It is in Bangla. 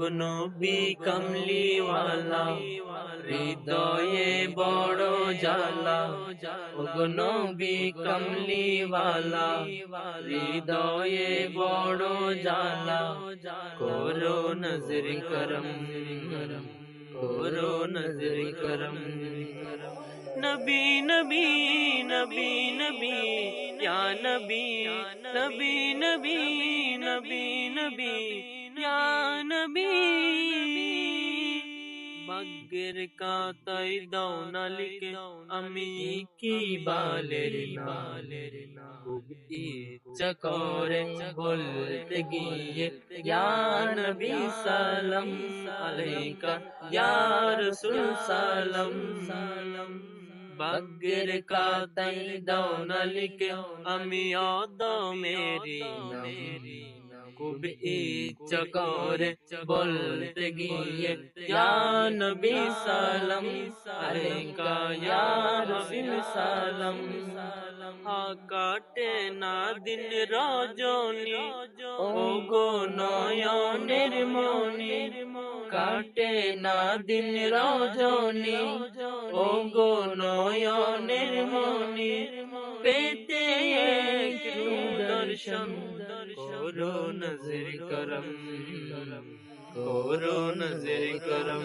নবী কমলিওয়ালা হৃদয়ে বড় জালা নবী কমলিওয়ালা হৃদয়ে বড় জালা করো নজর করম করো নজর করম নবী নবী নবী নবী ইয়া নবী নবী নবী নবী নবী نبی بگر کا تئی دونا لکے امی کی بالری بگتی چکور بولتے گیے یا نبی سلام علیکہ، یا رسول سلام۔ سلام بگر کا تئی دونا لکے امی یادوں میری میری খুব ইচ্ছা করে বলতে গিয়ে ইয়া নবী সালাম আলাইকা ইয়া রাসূল সালাম কাটে না দিন রজনী ও গো নয়নের মনি কাটে না দিন রজনী ও গো নয়নের মনি পেতে দর্শন করো নজর করম করো নজর করম।